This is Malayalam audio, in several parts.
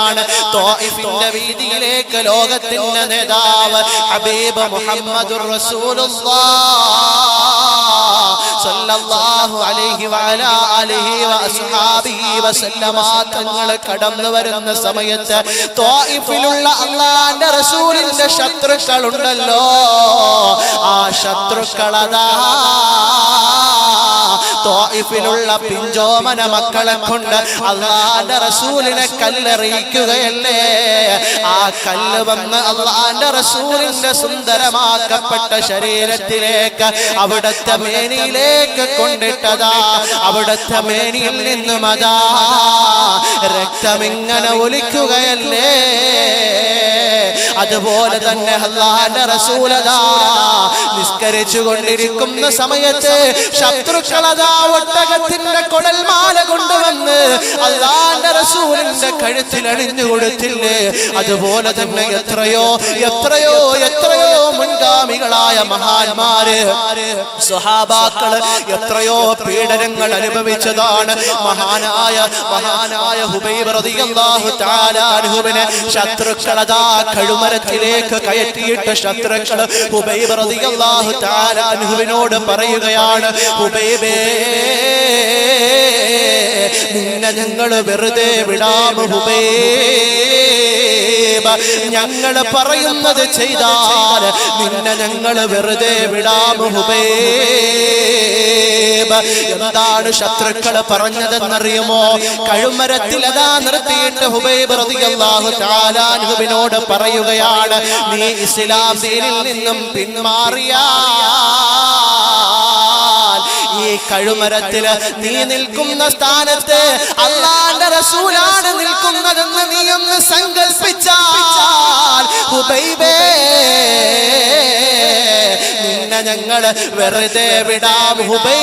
ആണ്. തോയിഫിന്റെ വീതിയിലേക്ക് ലോകത്തിന്റെ നേതാവ് ഹബീബ് മുഹമ്മദുർ റസൂലുള്ളാഹ് അലൈഹി വഅലാ അലിഹി വഅസ്ഹാബിഹി വസല്ലമ. തങ്ങൾ കടന്നു വരുന്ന സമയത്ത് തോയിഫിലുള്ള അള്ളാന്റെ റസൂലിന്റെ ശത്രുക്കളുണ്ടല്ലോ. ആ ശത്രുക്കളതാ തോയിഫിലുള്ള പിഞ്ചോമന മക്കളെ കൊണ്ട് അള്ളാന്റെ റസൂലിനെ കല്ലെറിയിക്കുകയല്ലേ? ആ കല്ല് വന്ന് അള്ളാന്റെ റസൂലിന്റെ സുന്ദരമാക്കപ്പെട്ട ശരീരത്തിലേക്ക് അവിടുത്തെ മേനിയിലേക്ക് കൊണ്ടിട്ടതാ. അവിടുത്തെ മേനിയിൽ നിന്നും അതാ രക്തമിങ്ങനെ ഒലിക്കുകയല്ലേ? അതുപോലെ തന്നെ അള്ളാന്റെ റസൂലതാ. നിസ്കരിച്ചു കൊണ്ടിരിക്കുന്ന സമയത്ത് ശത്രുക്കളതാ. ഒട്ടകത്തിന്റെ കുടൽമാല കൊണ്ടുവന്ന് അള്ളാന്റെ റസൂലിന്റെ കഴുത്തിൽ അണിഞ്ഞു കൊടുത്തില്ലേ? അതുപോലെ തന്നെ എത്രയോ എത്രയോ മുൻഗാമികളായ മഹാന്മാര് സ്വഹാബാക്കൾ എത്രയോ പീഡനങ്ങൾ അനുഭവിച്ചതാണ്. മഹാനായ മഹാനായ ഹുബൈബ് റളിയല്ലാഹു തആല അൻഹുവിനെ ശത്രുക്കളതാ കഴുമരത്തിലേക്ക് കയറ്റിയിട്ട് ശത്രുക്കൾ ഹുബൈബ് റളിയല്ലാഹു തആല അൻഹുവിനോട് പറയുകയാണ് ഹുബൈബേ നിന്നെ ഞങ്ങൾ വെറുതെ വിടാം ഹുബേ ഞങ്ങൾ പറയുന്നത് ചെയ്താൽ നിന്നെ ഞങ്ങൾ വെറുതെ വിടാം ഹുബേ എന്താണ് ശത്രുക്കൾ പറഞ്ഞതെന്നറിയുമോ? കഴുമരത്തിൽ അതാ നിർത്തിയിട്ട് ഹുബൈബ് റളിയല്ലാഹു തആല പറയുകയാണ് നീ ഇസ്ലാം നിന്നും പിന്മാറിയാൽ ഈ കഴുമരത്തിൽ നീ നിൽക്കുന്ന സ്ഥാനത്ത് അള്ളാന്റെ റസൂലാണ് നിൽക്കുന്നതെന്ന് നീ ഒന്ന് സങ്കല്പിച്ചാൽ ഹുബൈബേ. നിന്നെ ഞങ്ങൾ വെറുതെ വിടാം ഹുബൈബ്.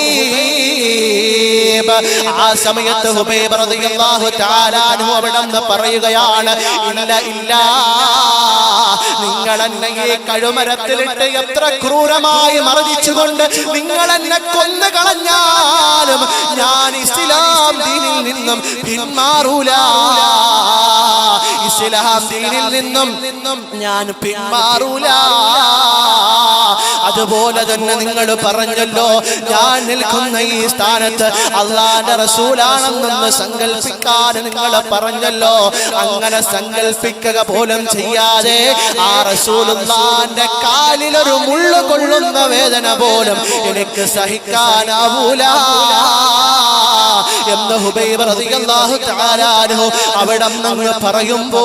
ആ സമയത്ത് ഹുബൈബ് റളിയല്ലാഹു തആല അൻഹു അവിടെ പറയുകയാണ് ഇല്ല ഇല്ല. നിങ്ങൾ എന്നെ ഈ കഴുമരത്തിലിട്ട് എത്ര ക്രൂരമായി മർദ്ദിച്ചുകൊണ്ട് നിങ്ങൾ എന്നെ കൊന്നു കളഞ്ഞാലും ഞാൻ ഇസ്ലാം ദീനിൽ നിന്നും പിന്മാറൂല. ഇസ്ലാം ദീനിൽ നിന്നും ഞാൻ പിന്മാറൂല. അതുപോലെ തന്നെ നിങ്ങൾ പറഞ്ഞല്ലോ ഞാൻ നിൽക്കുന്ന ഈ സ്ഥാനത്ത് അള്ളാന്റെ റസൂലാണെന്നൊന്ന് സങ്കല്പിക്കാൻ നിങ്ങൾ പറഞ്ഞല്ലോ. അങ്ങനെ സങ്കല്പിക്കുക പോലും ചെയ്യാതെ ആ റസൂലുള്ളാന്റെ കാലിലൊരു മുള്ളു കൊള്ളുന്ന വേദന പോലും എനിക്ക് സഹിക്കാനാവൂല. എന്ന് അവിടെ നിന്ന് പറയുമ്പോ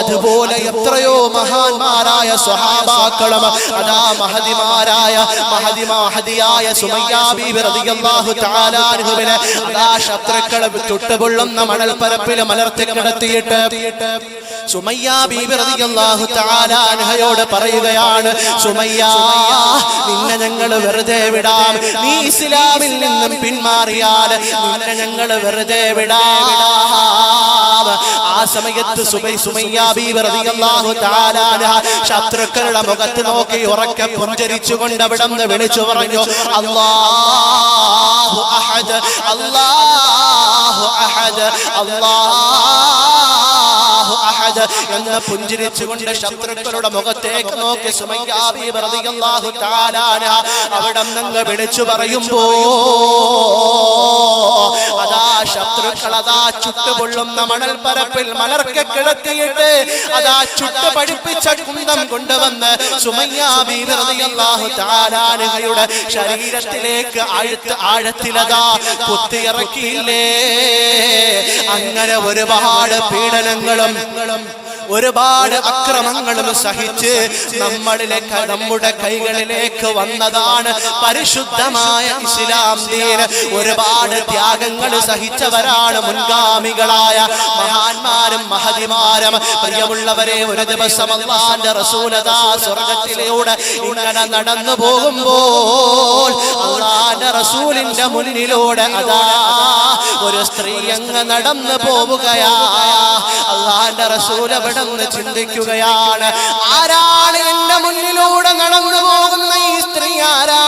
അതുപോലെ എത്രയോ മഹാന്മാരായ സ്വഹാബാക്കളും അതാ മഹതിമാരായ മഹദി മഹദിയായ സുമയ്യ ബീബി റളിയല്ലാഹു തആല അൻഹുവിനെ അതാ ശത്രുക്കളെ ചുട്ടുപൊള്ളുന്ന മണൽപ്പരപ്പിൽ മലർത്തി കിടത്തിയിട്ട് സുമയ്യ ബീബി റളിയല്ലാഹു തആല അൻഹയോട് പറയുകയാണ് സുമയ്യാ നിന്നെ ഞങ്ങൾ വെറുതെ വിടാം നീ ഇസ്ലാമിൽ നിന്നും പിന്മാറിയാൽ ഞങ്ങൾ വെറുതെ വിടാ. ആ സമയത്ത് സുബൈ ശത്രുക്കളുടെ മുഖത്ത് നോക്കി ഉറക്കെ പുഞ്ചരിച്ചുകൊണ്ട് അവിടെ നിന്ന് വിളിച്ചു പറഞ്ഞു അല്ലാഹു അഹദ് അല്ലാഹു അഹദ് അഹദ് എന്ന് പുഞ്ചിരിച്ചുകൊണ്ട് ശത്രുക്കളുടെ മുഖത്തേക്ക് നോക്കി സുമയ്യ ബീബി റളിയല്ലാഹു തആല അൻഹ അവിടെ നിന്ന് വിളിച്ചു പറയുമ്പോ അതാ ശത്രുക്കൾ അതാ ചുട്ടുപൊള്ളുന്ന മണൽപ്പരപ്പിൽ മലർക്കെ കിടത്തിയിട്ട് അതാ ചുട്ട് പഠിപ്പിച്ച കുന്തം കൊണ്ടുവന്ന് സുമയ്യ ബീബി റളിയല്ലാഹു തആല അൻഹയുടെ ശരീരത്തിലേക്ക് ആഴത്ത് ആഴത്തിലതാ കുത്തിയിറക്കിയില്ലേ? അങ്ങനെ ഒരുപാട് പീഡനങ്ങളും ഒരുപാട് അക്രമങ്ങളും സഹിച്ച് നമ്മളിലെ നമ്മുടെ കൈകളിലേക്ക് വന്നതാണ് പരിശുദ്ധമായ ഇസ്ലാം ദീൻ. ഒരുപാട് ത്യാഗങ്ങൾ സഹിച്ചവരാണ് മുൻഗാമികളായ മഹാന്മാരും മഹതിമാരും. പ്രിയമുള്ളവരെ ഒരു ദിവസം അള്ളാന്റെ റസൂലതാ സ്വർഗത്തിലൂടെ ഇങ്ങനെ നടന്നു പോകുമ്പോൾ റസൂലിന്റെ മുന്നിലൂടെ അതാ ഒരു സ്ത്രീ അങ്ങ് നടന്നു പോവുകയാ. അള്ളാന്റെ റസൂൽ അവിടെ നിന്ന് ചിന്തിക്കുകയാണ് ആരാണ് എന്റെ മുന്നിലൂടെ നടന്നു പോകുന്ന ഈ സ്ത്രീ ആരാ?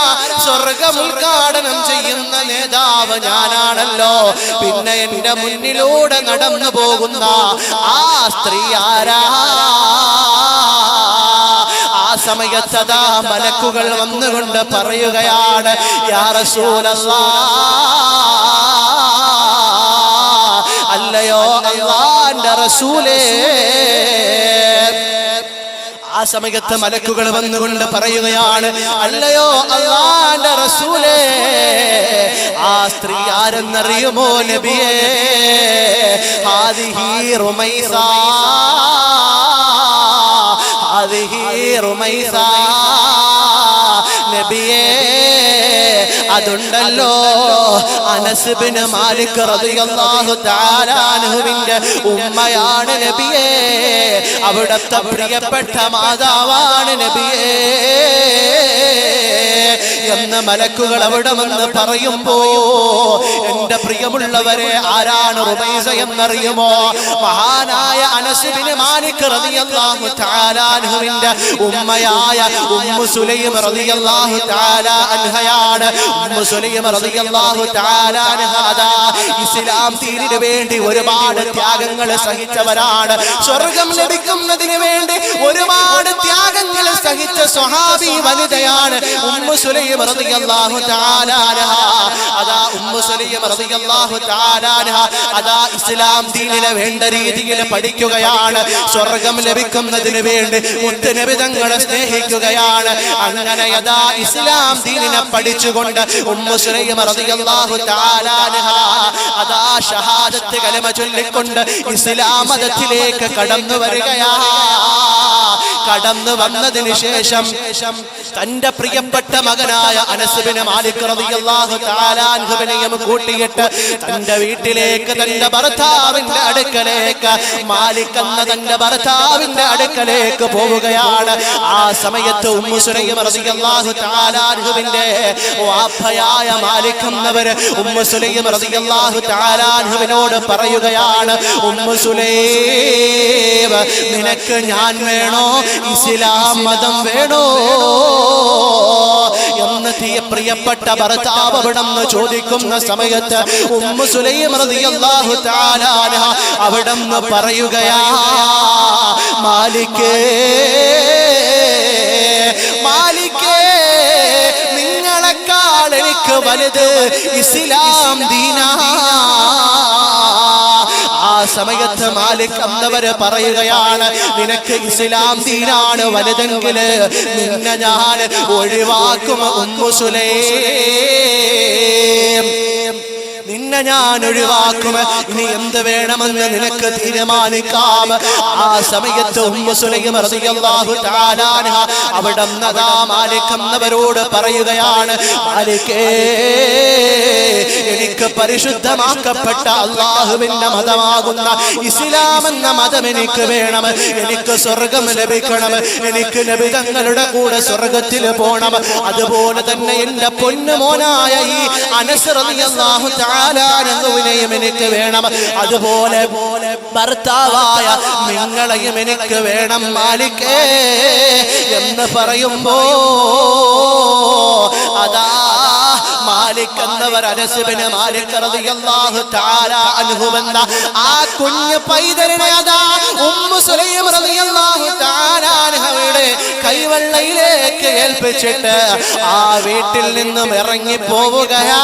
സ്വർഗം ഉദ്ഘാടനം ചെയ്യുന്ന നേതാവ് ഞാനാണല്ലോ. പിന്നെ എന്റെ മുന്നിലൂടെ നടന്നു പോകുന്ന ആ സ്ത്രീ ആരാ? സമയത്തതാ മലക്കുകൾ വന്നുകൊണ്ട് പറയുകയാണ് യാ അല്ലയോ റസൂലേ. ആ സമയത്ത് മലക്കുകൾ വന്നുകൊണ്ട് പറയുകയാണ് അല്ലയോ അള്ളാന്റെ റസൂലേ ആ സ്ത്രീ ആരെന്നറിയുമോ നബിയേ? ഹാദിഹി റുമൈസ. ഹാദിഹി റുമൈസ നബിയേ അതുണ്ടല്ലോ. അനസ്ബിന് മാലിക് റളിയല്ലാഹു തആല അൻഹുവിന്റെ ഉമ്മയാണ് നബിയേ. അവിടുത്തെ പ്രിയപ്പെട്ട മാതാവാണ് നബിയേ. എന്ന് മലക്കുകൾ അവിടെ വന്ന് പറയുമ്പോ എന്റെ പ്രിയമുള്ളവരെ ആരാണ് റുബൈസ എന്നറിയുമോ? മഹാനായ അനസുബിന് മാലിക് റളിയല്ലാഹു തആല അൻഹുവിന്റെ ഉമ്മയായ ഉമ്മു സുലൈം റളിയല്ലാഹു തആല അൻഹയാണ്. ഉമ്മു സുലൈം റളിയല്ലാഹു തആല അൻഹാദാ. ഇസ്ലാം ദീനിന് വേണ്ടി ഒരുപാട് ത്യാഗങ്ങൾ സഹിച്ചവരാണ്. സ്വർഗം ലഭിക്കുന്നതിന് വേണ്ടി ഒരുപാട് ത്യാഗങ്ങൾ സഹിച്ച സ്വഹാബി വനിതയാണ് ഉമ്മു സുലൈം റളിയല്ലാഹു തആല അൻഹാ. അതാ ഉമ്മു സുലൈം റളിയല്ലാഹു തആല അൻഹാ. അതാ ഇസ്ലാം ദീനിനെ വേണ്ട രീതിയിൽ പഠിക്കുകയാണ്. സ്വർഗം ലഭിക്കുന്നതിന് വേണ്ടി മുത്തനബി തങ്ങളെ സ്നേഹിക്കുകയാണ്. അങ്ങനെ അതാ ഇസ്ലാം ദീനിനെ പഠിച്ചുകൊണ്ട് ഷഹാദത്ത് കലമ ചൊല്ലിക്കൊണ്ട് ഇസ്ലാം മതത്തിലേക്ക് കടന്നു വരികയാ. കടന്നു വന്നതിന് ശേഷം തന്റെ പ്രിയപ്പെട്ട മകനായ അനസുബിന് മാലിക് റളിയല്ലാഹു തആല കൂട്ടിയിട്ട് തന്റെ വീട്ടിലേക്ക് തന്റെ ഭർത്താവിന്റെ അടുക്കലേക്ക് മാലിക് എന്ന തന്റെ ഭർത്താവിന്റെ അടുക്കലേക്ക് പോവുകയാണ്. ആ സമയത്ത് ഉമ്മു സുലൈം റളിയല്ലാഹു തആല അൻഹുവിന്റെ വാപ്പയായ മാലിക് എന്നവർ ഉമ്മു സുലൈം റളിയല്ലാഹു തആല അൻഹുവിനോട് പറയുകയാണ് ഉമ്മു സുലൈം നിനക്ക് ഞാൻ വേണോ? ഇസ്ലാം മതം വേണോ? എന്ന് പ്രിയപ്പെട്ട ഭർത്താവ് അവിടെ നിന്ന് ചോദിക്കുന്ന സമയത്ത് ഉമ്മു സുലൈം റളിയല്ലാഹു തആല അവിടെ നിന്ന് പറയുകയാ മാലിക്കേ വലുത് ഇസ്ലാം ദീനാ. ആ സമയത്ത് മാലിക് പറയുകയാണ് നിനക്ക് ഇസ്ലാം ദീനാണ് വലുതെങ്കിൽ നിന്നെ ഞാൻ ഒഴിവാക്കും സുലൈം. നിന്നെ ഞാൻ ഒഴിവാക്കും. ഇനി എന്ത് വേണമെന്ന് നിനക്ക് തീരുമാനിക്കാം. ആ സമയത്ത് അവിടെ നദാ മാലിക് എന്നവരോട് പറയുകയാണ് എനിക്ക് പരിശുദ്ധമാക്കപ്പെട്ട അള്ളാഹുവിന്റെ മതമാകുന്ന ഇസ്ലാം എന്ന മതം എനിക്ക് വേണം. എനിക്ക് സ്വർഗം ലഭിക്കണം. എനിക്ക് ലഭിതങ്ങളുടെ കൂടെ സ്വർഗത്തിൽ പോണം. അതുപോലെ തന്നെ എന്റെ പൊന്നുമോനായ ഈ അനസ്രതിയല്ലാഹു താലാനെയും എനിക്ക് വേണം. അതുപോലെ പോലെ ഭർത്താവായ നിങ്ങളെയും എനിക്ക് വേണം മാലിക്കേ എന്ന് പറയുമ്പോ അതാ എന്നവർ റളിയല്ലാഹു തആല അൻഹു ആ കുഞ്ഞു പൈതലിനെ ഉമ്മു സുലൈം റളിയല്ലാഹു തആല കൈവെള്ളയിലേക്ക് ഏൽപ്പിച്ചിട്ട് ആ വീട്ടിൽ നിന്നും ഇറങ്ങി പോവുകയാ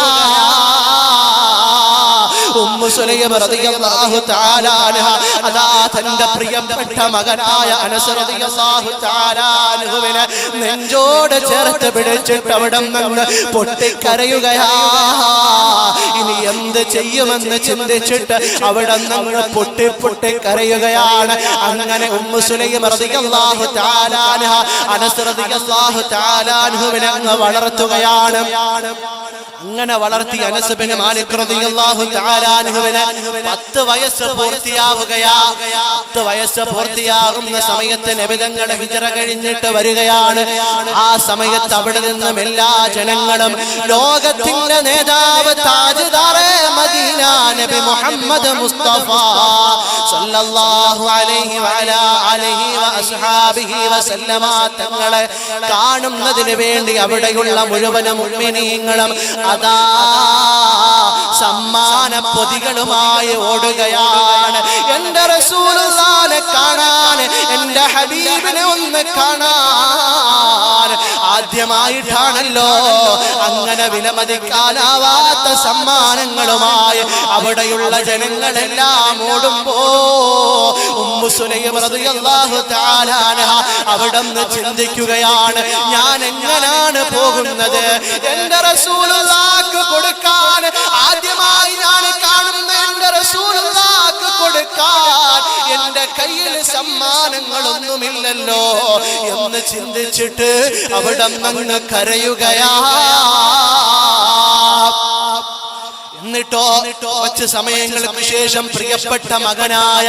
അതാ തന്റെ പ്രിയപ്പെട്ട മകനായ അനസ് റളിയല്ലാഹു തആല അൻഹുവിനെ നെഞ്ചോട് ചേർത്ത് പിടിച്ചിട്ട് അവിടെ നിന്ന് പൊട്ടിക്കരയുകയാ. ഇനി എന്ത് ചെയ്യുമെന്ന് ചിന്തിച്ചിട്ട് അവിടെ നിന്ന് പൊട്ടി പൊട്ടി കരയുകയാണ്. അങ്ങനെ ഉമ്മു സുലൈം റളിയല്ലാഹു തആല അൻഹ. അനസ് റളിയല്ലാഹു തആല അൻഹുവിനെ അങ്ങ് വളർത്തുകയാണ്. അങ്ങനെ വളർത്തി അനസുബിന് പത്ത് വയസ്സ് പൂർത്തിയാവുകയാ. പത്ത് വയസ്സ് പൂർത്തിയാകുന്ന സമയത്ത് നബിതങ്ങളെ ഹിജറ കഴിഞ്ഞിട്ട് വരികയാണ്. ആ സമയത്ത് അവിടെ നിന്നും എല്ലാ ജനങ്ങളും ലോകത്തിന്റെ നേതാവ് താജ്ദാറെ മദീന നബി മുഹമ്മദ് മുസ്തഫ സല്ലല്ലാഹു അലൈഹി വഅലാ അലൈഹി വഅസ്ഹാബിഹി വസല്ലമ തങ്ങളെ കാണുന്നതിന് വേണ്ടി അവിടെയുള്ള മുഴുവൻ മുഅ്മിനീങ്ങളും അതാ സമ്മാന പൊതികളുമായി ഓടുകയാണ്. എന്റെ റസൂലുള്ളാനെ കാണാൻ എന്റെ ഹബീബിനെ ഒന്ന് കാണാൻ. ആദ്യമായിട്ടാണല്ലോ. അങ്ങനെ വിലമതിക്കാനാവാത്ത സമ്മാനങ്ങളുമായി അവിടെയുള്ള ജനങ്ങളെല്ലാം ഓടുമ്പോ ഉമ്മു നിന്ന് ചിന്തിക്കുകയാണ് ഞാൻ എങ്ങനാണ് പോകുന്നത്? എന്റെ റസൂലുള്ളാക്ക് കൊടുക്കാൻ ആദ്യമായി ഞാൻ കാണുന്ന എന്റെ റസൂലുള്ളാക്ക് കൊടുക്കാൻ. എന്റെ കയ്യിൽ സമ്മാനങ്ങളൊന്നുമില്ലല്ലോ എന്ന് ചിന്തിച്ചിട്ട് അവിടെ നിന്ന് കരയുകയാ. എന്നിട്ടോ കുറച്ച് സമയങ്ങൾക്ക് ശേഷം പ്രിയപ്പെട്ട മകനായ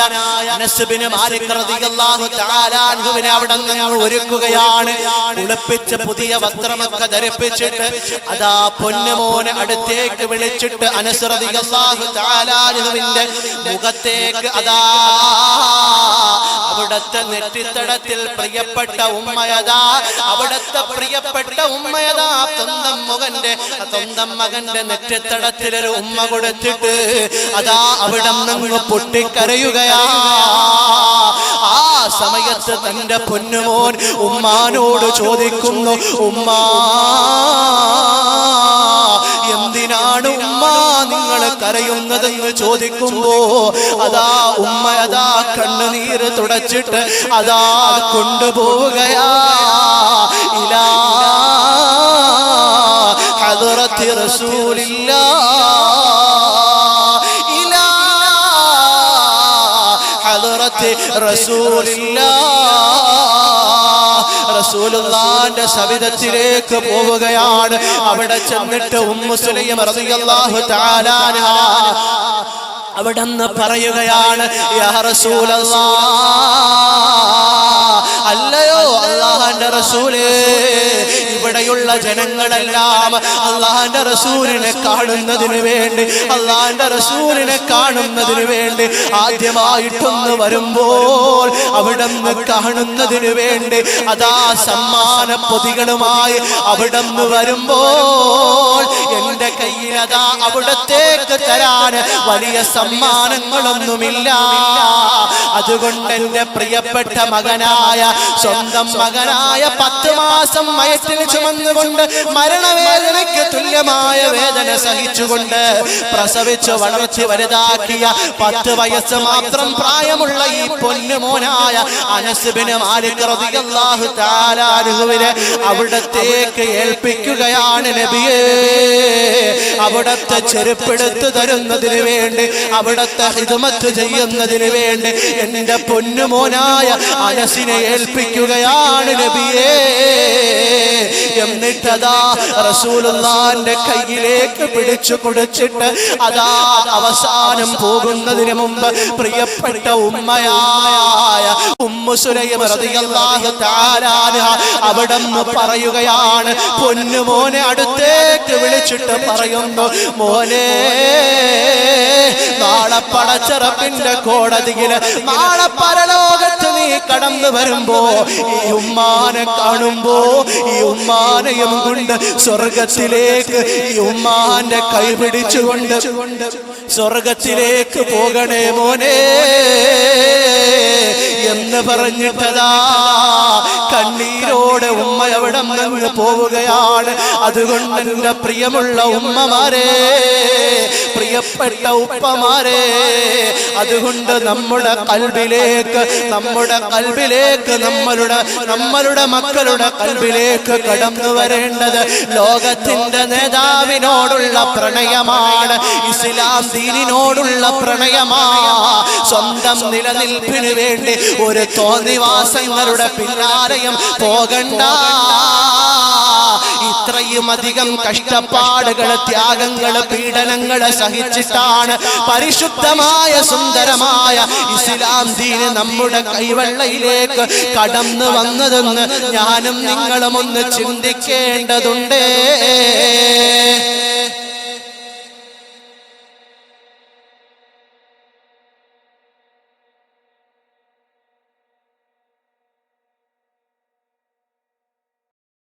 അവിടെ നിന്ന് ഒരുക്കുകയാണ്. കുളിപ്പിച്ച് പുതിയ വസ്ത്രമൊക്കെ ധരിപ്പിച്ചിട്ട് അതാ പൊന്നുമോനെ അടുത്തേക്ക് വിളിച്ചിട്ട് അനസ് റളിയല്ലാഹു തആല അൻഹുവിന്റെ മുഖത്തേക്ക് അതാ അവിടത്തെ നെറ്റിത്തടത്തിൽ പ്രിയപ്പെട്ട ഉമ്മയതാ അവിടത്തെ പ്രിയപ്പെട്ട ഉമ്മയതാ. സ്വന്തം മകന്റെ സ്വന്തം മകന്റെ നെറ്റിത്തടത്തിൽ ഒരു ഉമ്മ കൊടുത്തിട്ട് അതാ അവിടെ നിന്ന് പൊട്ടിക്കരയുകയാ. ആ സമയത്ത് തന്റെ പൊന്നുമോൻ ഉമ്മാനോട് ചോദിക്കുന്നു ഉമ്മാ എന്തിനാണ് ഉമ്മ നിങ്ങൾ കരയുന്നതെന്ന് ചോദിക്കുമ്പോ അതാ ഉമ്മ അതാ കണ്ണുനീര് തുടച്ചിട്ട് അതാ കൊണ്ടുപോവുകയാ. ഇലാ ഹദറത്തി റസൂലില്ലാ ഹദ്റത്തി റസൂലില്ല റസൂലുള്ളാന്റെ സവിധത്തിലേക്ക് പോവുകയാണ്. അവിടെ ചെന്നിട്ട് ഉമ്മു സുലൈം റളിയല്ലാഹു തആല അൻഹ അവിടെന്ന് പറയുകയാണ് യാ റസൂലല്ലാ അല്ലയോ അള്ളാഹന്റെ റസൂലേ ഇവിടെയുള്ള ജനങ്ങളെല്ലാം അള്ളാന്റെ റസൂലിനെ കാണുന്നതിന് വേണ്ടി അള്ളാന്റെ റസൂലിനെ കാണുന്നതിന് വേണ്ടി ആദ്യമായിട്ടൊന്ന് വരുമ്പോൾ അവിടുന്ന് കാണുന്നതിന് വേണ്ടി അതാ സമ്മാന പൊതികളുമായി അവിടുന്ന് വരുമ്പോൾ എന്റെ കയ്യിൽ അതാ അവിടത്തേക്ക് തരാൻ വലിയ സമ്മാനങ്ങളൊന്നുമില്ല. അതുകൊണ്ട് എന്റെ പ്രിയപ്പെട്ട മകനായ സ്വന്തം മകനായ പത്ത് മാസം വയറ്റിൽ ചുമന്നുകൊണ്ട് മരണവേദനയ്ക്ക് തുല്യമായ വേദന സഹിച്ചുകൊണ്ട് പ്രസവിച്ചു വളർത്തി വലുതാക്കിയ പത്ത് വയസ്സ് മാത്രം പ്രായമുള്ള ഈ പൊന്നുമോനായ അനസുബിന് മാലിക് റളിയല്ലാഹു തആല അൻഹുവിനെ അവിടത്തേക്ക് ഏൽപ്പിക്കുകയാണ് നബിയേ. അവിടത്തെ ചെരുപ്പെടുത്തു തരുന്നതിന് വേണ്ടി അവിടത്തെ ഹിതുമത്ത് ചെയ്യുന്നതിന് വേണ്ടി എന്റെ പൊന്നുമോനായ അനസിനെ ഏൽപ്പിക്കുകയാണ് നബിയേ. എന്നിട്ടതാ റസൂലുള്ളാന്റെ കയ്യിലേക്ക് പിടിച്ചു കൊടുത്തിട്ട് അതാ അവസാനം പോകുന്നതിന് മുമ്പ് പ്രിയപ്പെട്ട ഉമ്മയായ അവിടുന്ന് പറയുകയാണ് പൊന്നുമോനെ അടുത്തേക്ക് വിളിച്ചിട്ട് പറയുന്നു മോനെ നാളെ പടച്ചറപ്പിന്റെ കോടതിയിൽ നാളെ പരലോകത്ത് കടന്നു വരുമ്പോ ഈ ഉമ്മാനെ കാണുമ്പോ ഈ ഉമ്മാനയും കൊണ്ട് സ്വർഗത്തിലേക്ക് ഈ ഉമ്മാന്റെ കൈ പിടിച്ചുകൊണ്ട് സ്വർഗത്തിലേക്ക് പോകണേ മോനെ. എന്ന് പറഞ്ഞിട്ടതാ കണ്ണീരോടെ ഉമ്മ എവിടെ പോവുകയാണ്? അതുകൊണ്ട് എന്റെ പ്രിയമുള്ള ഉമ്മമാരെ പ്രിയപ്പെട്ട ഉപ്പമാരെ അതുകൊണ്ട് നമ്മുടെ കൽബിലേക്ക് നമ്മുടെ കൽബിലേക്ക് നമ്മളുടെ നമ്മളുടെ മക്കളുടെ കൽബിലേക്ക് കടന്നു വരേണ്ടത് ലോകത്തിന്റെ നേതാവിനോടുള്ള പ്രണയമാണ് ഇസ്ലാം ദീനിനോടുള്ള പ്രണയമാണ്. സ്വന്തം നിലനിൽപ്പിന് വേണ്ടി ഒരു തോന്നിവാസങ്ങളുടെ പിന്നാലെയും പോകണ്ട. ഇത്രയും അധികം കഷ്ടപ്പാടുകൾ ത്യാഗങ്ങൾ പീഡനങ്ങൾ സഹിച്ചിട്ടാണ് പരിശുദ്ധമായ സുന്ദരമായ ഇസ്ലാം ദീന് നമ്മുടെ കൈവെള്ളയിലേക്ക് കടന്നു വന്നതെന്ന് ഞാനും നിങ്ങളും ഒന്ന് ചിന്തിക്കേണ്ടതുണ്ട്.